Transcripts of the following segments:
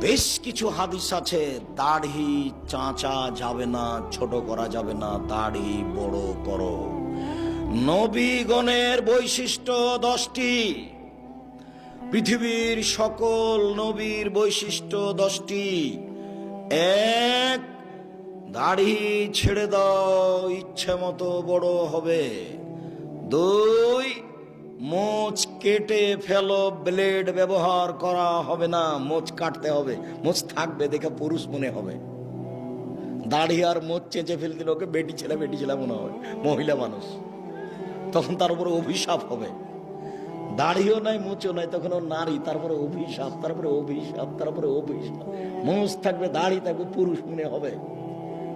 বেশ কিছু হাদিস আছে, দাড়ি চাঁচা যাবে না, ছোট করা যাবে না, দাড়ি বড় করো। নবীগণের বৈশিষ্ট্য দশটি। পৃথিবীর সকল নবীর বৈশিষ্ট্য দশটি। এক, দাড়ি ছেড়ে দাও ইচ্ছে মতো বড় হবে। দুই মোচ কেটে ফেলো ব্লেড ব্যবহার করা হবে না, মোচ কাটতে হবে, মোচ থাকবে দেখে পুরুষ মনে হবে। দাড়ি আর মোচ চেঁচে ফেল দিলে ওকে বেটি ছেলে বেটি ছেলে মনে হবে, মহিলা মানুষ। তখন তার উপরে অভিশাপ হবে। দাড়িও নাই, মোচও নাই, তখন ও নারী তারপরে অভিশাপ তারপরে অভিশাপ তারপরে অভিশাপ। মোচ থাকবে, দাড়ি থাকবে, পুরুষ মনে হবে।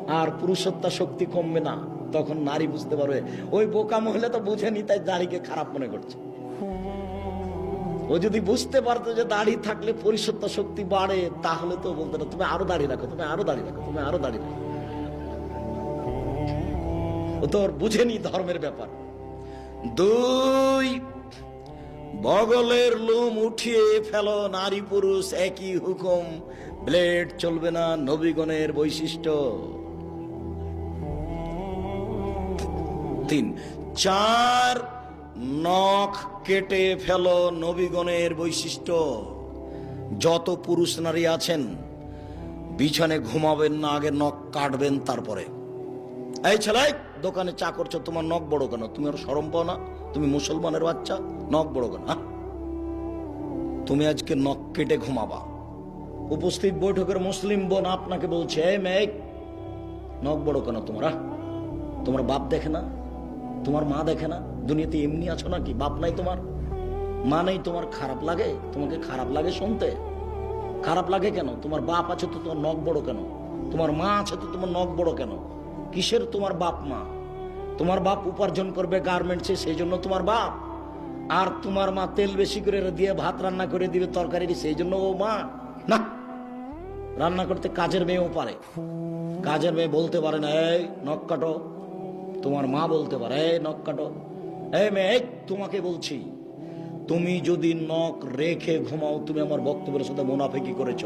আর পুরুষত্বা শক্তি কমবে না। তখন নারী বুঝতে পারবে। ওই বোকা মহিলা তো বুঝেনি, তাই দাড়িকে খারাপ মনে করছে। ও যদি বুঝতে পারতো যে দাড়ি থাকলে পরিষত্তা শক্তি বাড়ে, তাহলে তো বলতো না, তুমি আরও দাড়ি রাখো, তুমি আরও দাড়ি রাখো, তুমি আরও দাড়ি রাখো। ও তো ওর বুঝেনি ধর্মের ব্যাপার। দুই, বগলের লোম উঠিয়ে ফেলো, নারী পুরুষ একই হুকুম, ব্লেড চলবে না নবীগণের বৈশিষ্ট্য। তিন চার নখ কেটে ফেলো নবীগণের বৈশিষ্ট্য। যত পুরুষ নারী আছেন, বিছানে ঘুমাবেন না, আগে নখ কাটবেন তারপরে। এই ছেলে, দোকানে চা করছ, তোমার নখ বড় কেন? তুমি আর সরম পাও না? তুমি মুসলমানের বাচ্চা, নখ বড় কেন? হ্যাঁ? তুমি আজকে নখ কেটে ঘুমাবা। উপস্থিত বৈঠকের মুসলিম বোন আপনাকে বলছে মেয়ে, নখ বড় কেন তোমরা? হ্যাঁ? তোমার বাপ দেখে না? তোমার মা দেখে না? দুনিয়াতে এমনি আছো নাকি? বাপ নাই তোমার? মা নেই, তোমার খারাপ লাগে? তোমাকে খারাপ লাগে শুনতে? খারাপ লাগে কেন? তোমার বাপ আছে তো তোমার নখ বড় কেন? তোমার মা আছে তো তোমার নখ বড় কেন? কিসের তোমার বাপ মা? তোমার বাপ উপার্জন করবে গার্মেন্টসে সেই জন্য তোমার বাপ। আর তোমার মা তেল বেশি করে দিয়ে ভাত রান্না করে দিবে তরকারি সেই জন্য ও মা। না! রান্না করতে কাজের মেয়েও পারে। কাজের মেয়ে বলতে পারে না, এই, নখ কাটো। তোমার মা বলতে পারে, এই নখ কাটো। মেয়ে তোমাকে বলছি, তুমি যদি নখ রেখে ঘুমাও, তুমি আমার বক্তব্যের সাথে মুনাফে মুনাফেকি করেছ।